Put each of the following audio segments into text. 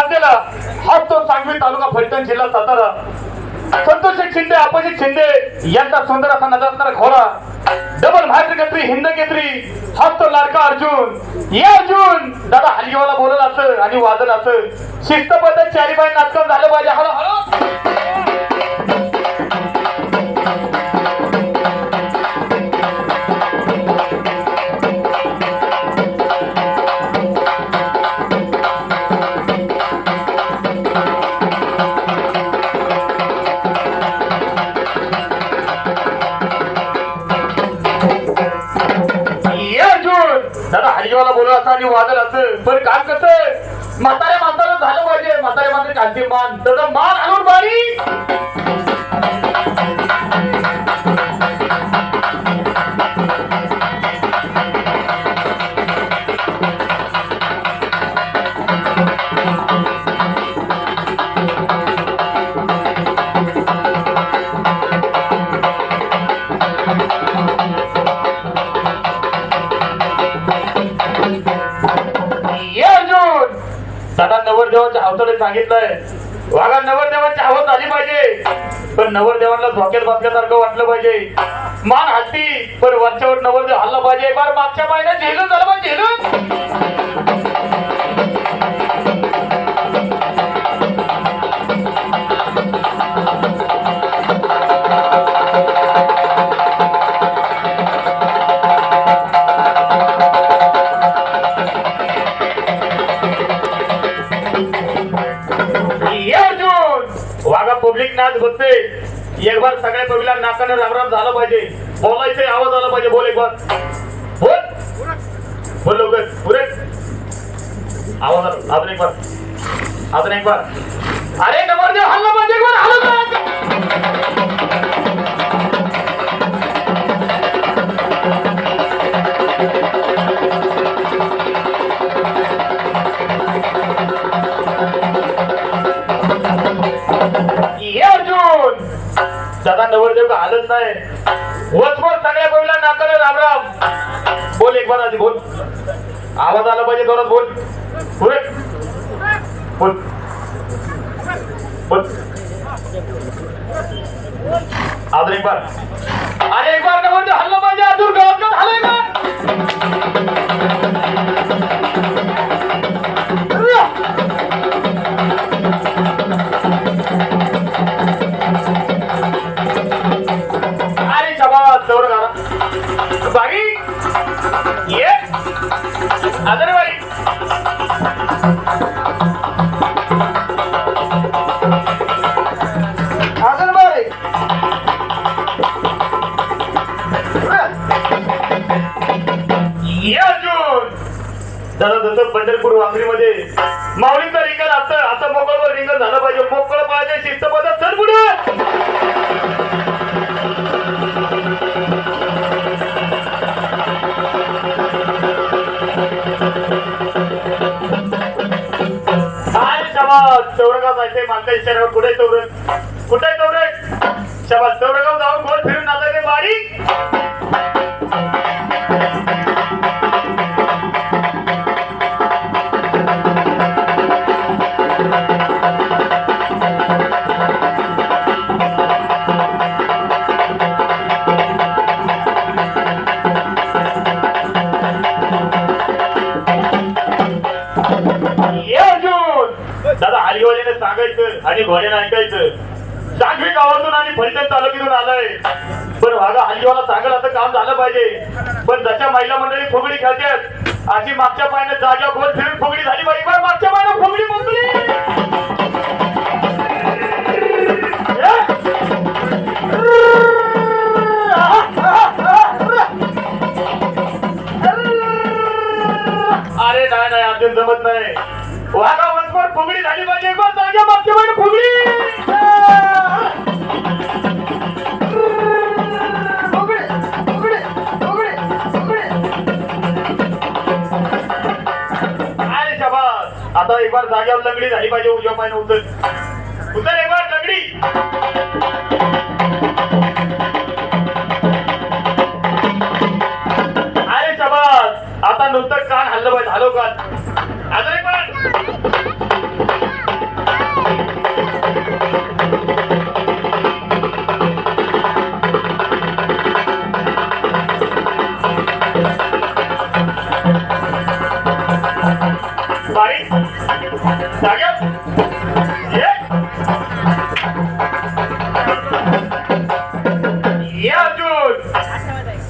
नांदेला हाच तो सांगवी तालुका फलटण जिल्हा सातारा. संतोष शिंदे अपाजित शिंदे यांचा सुंदर असा नजर असणारा घोडा. डबल मॅच घेतली हिंद घेतली हाच तो लाडका अर्जुन. ये अर्जुन! दादा हलगीवाला बोलत असं आणि वाजत असं. शिस्तबद्ध चारी बाय नाटक झालं पाहिजे. हलो हलो दादा हरिवाला बोलला असं आणि वादळ असं. पण काम कसं म्हाताऱ्या माणसाला झालं पाहिजे. म्हाताऱ्या माणसाने कांती मान त्याचा मान आणून बारी नवरदेवाच्या अवतारे सांगितलंय. वागा नवरदेवाची आवत झाली पाहिजे. पण नवरदेवांना धोक्यात बसल्यासारखं वाटलं पाहिजे. मान हत्ती पण वरच्यावर नवरदेव हल्ला पाहिजे. बार मागच्या महिन्यात झेलून झालं पाहिजे झेलून. पब्लिकला रामराम झालं पाहिजे. बोलायचे आवाज आला पाहिजे. बोल एक बार. बोल. बोल लवकर. पुरे आवाज आला. अजून एक बार. अजून एक बार. अरे नवरदेव हल्ला पाहिजे. एक बार. हल्ला पाहिजे. आवाज आला पाहिजे जोरात बोल. पुरे बोल. बोल. अजून एक बार. अरे एक बार का म्हणजे हल्ला पाहिजे. अजून गावात गावात हल्ला एक बार. दादा जसं पंढरपूर वाखरीमध्ये माऊलीचा रिंगण असं असं मोकळवर रिंगण झालं पाहिजे. मोकळ पाहिजे शिस्तबद्ध चल पुढे! चौरंगा जायचंय मागच्या इशाऱ्यावर कुठे चौरंग. आणि घोड्याने ऐकायचं. सांगवी गावातून आणि फलटण तालुक्यातून आलाय. पण भागा हल्लीवाला सांगल असं काम झालं पाहिजे. पण जशा महिला मंडळी फुगडी खेळतात अशी मागच्या पायाने जागा गोल फिरून फुगडी झाली पाहिजे पण मागच्या पायाने फुगडी फुगली उतर एक बार जाग्यावर लंगडी झाली पाहिजे उजव्या पायाने उतर. उतर एक बार लंगडी! अरे शाबास आता नुसतं कान हल्लं पाहिजे. हलो कान. अजून एक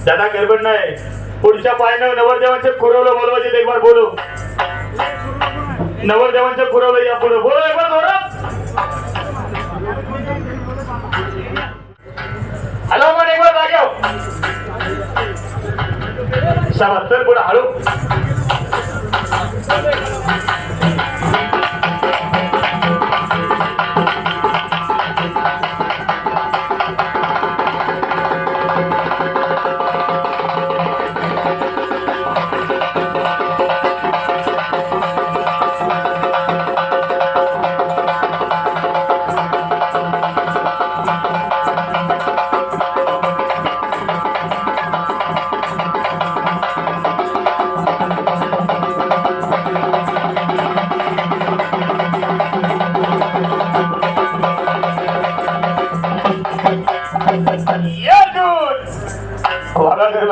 दादा गडबड नाही. पुढच्या पायानं नवरदेवांच्या खुरवलं बोलवायचे एक बार बोलू. नवरदेवांच्या खुरवलं या पुढे. बोलो एक बार जोरात. हॅलो मग एक बार जाग्याव शाबास तर पुढे हळू.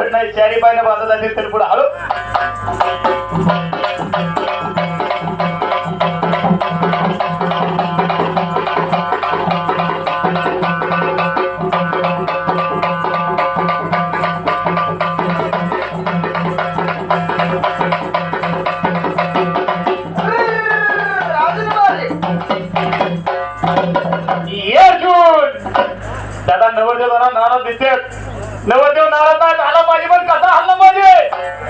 वागा गडबड नाही चारी पायनं बांधत असेल नवरदेव नाराज नाही झाला पाहिजे पण कसा हल्ला पाहिजे.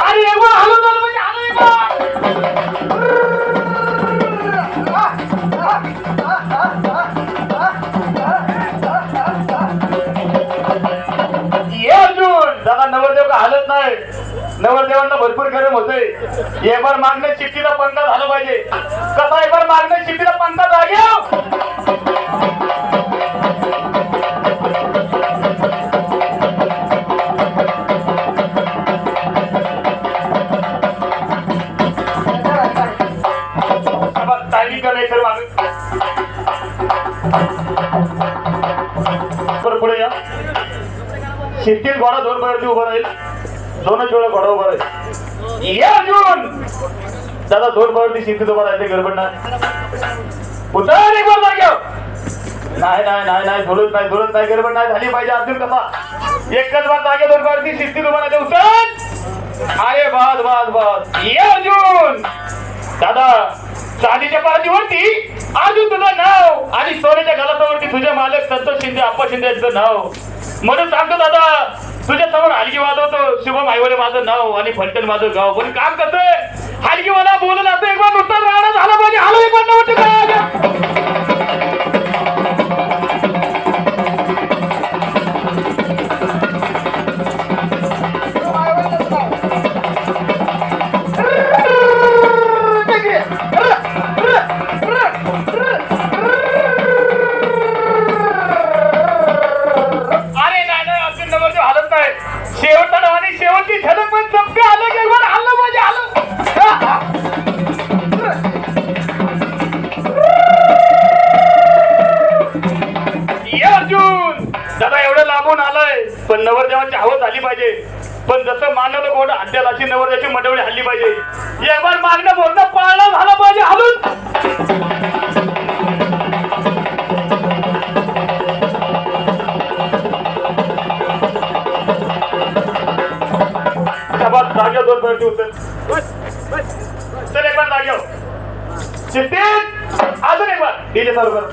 अरे एक वेळ झालं पाहिजे हलू एक ये अर्जुन दादा नवरदेव का हालत नाही? नवरदेवांना भरपूर गरम होते एक बार मागण्या चिठ्ठीला पंधरा झालं पाहिजे. कसा एक बार मागण्या चिठ्ठीला पंधरा जाग्या हो? शिस्तीत घोडा दोन बाहेरची उभा राहील दोनच वेळा घोडा उभा राहील ये अर्जुन दादा दोन बाहेरची शिस्तीत उभा राहते गडबड नाही उतर एक बार नाही नाही नाही नाही धुळत नाही धुळत नाही गडबड नाही झाली पाहिजे अर्जुन कसा एकच बार जागे दोन बाहेरची शिस्तीत उभा राहायचे उतर अरे बस बस बस ये अर्जुन दादा चांदीच्या पारतीवरती अजून तुझं नाव आणि सोन्याच्या गलासावरती तुझे मालक संतोष शिंदे आप्पा शिंदे यांचं नाव म्हणून सांगतो दादा तुझ्या समोर हलगी वाजवतो. शुभम आईवडे माझं नाव आणि फलटण माझं गाव. पण काम करतोय? हलगीवाला बोलला असं एक बार नुसतं राहणं झालं पाहिजे. हॅलो एक बार नव्हतं नवरदेवांची आली पाहिजे. पण जसं मानवलं कोण हद्याल अशी नवरदेवाची मंडळी हल्ली पाहिजे. एकबार मागणं बोलणं पाळणं झालं पाहिजे हलून शाबास दोन भरती उचल चल एक बार जाग्यावर. चित्ते अजून एक बार. डीजे चालू कर.